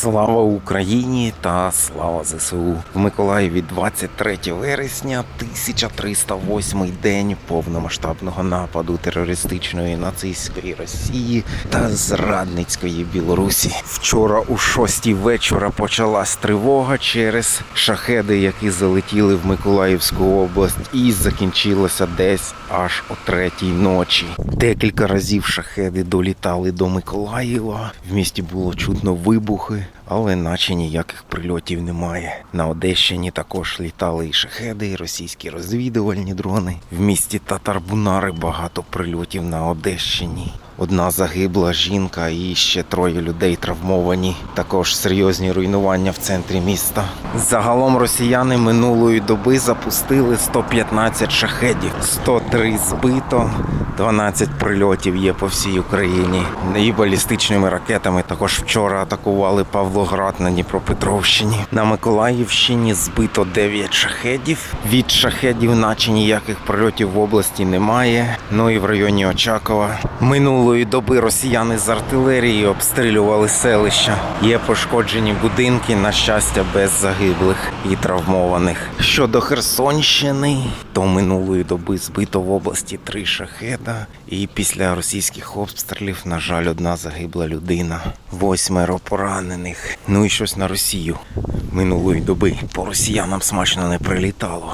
Слава Україні та слава ЗСУ в Миколаєві 23 вересня, 1308 день повномасштабного нападу терористичної нацистської Росії та зрадницької Білорусі. Вчора у 6 вечора почалась тривога через шахеди, які залетіли в Миколаївську область, і закінчилося десь аж о третій ночі. Декілька разів шахеди долітали до Миколаєва. В місті було чутно вибухи, але наче ніяких прильотів немає. На Одещині також літали і шахеди, і російські розвідувальні дрони. В місті Татарбунари багато прильотів на Одещині. Одна загибла жінка і ще троє людей травмовані. Також серйозні руйнування в центрі міста. Загалом росіяни минулої доби запустили 115 шахедів, 103 збито, 12 прильотів є по всій Україні. І балістичними ракетами також вчора атакували Павлоград на Дніпропетровщині. На Миколаївщині збито 9 шахедів. Від шахедів, наче ніяких прильотів в області немає. Ну і в районі Очакова. Минулої доби росіяни з артилерії обстрілювали селища. Є пошкоджені будинки, на щастя, без загиблих і травмованих. Щодо Херсонщини, то минулої доби збито в області три шахеда. І після російських обстрілів, на жаль, одна загибла людина, восьмеро поранених. Ну і щось на Росію минулої доби. По росіянам смачно не прилітало.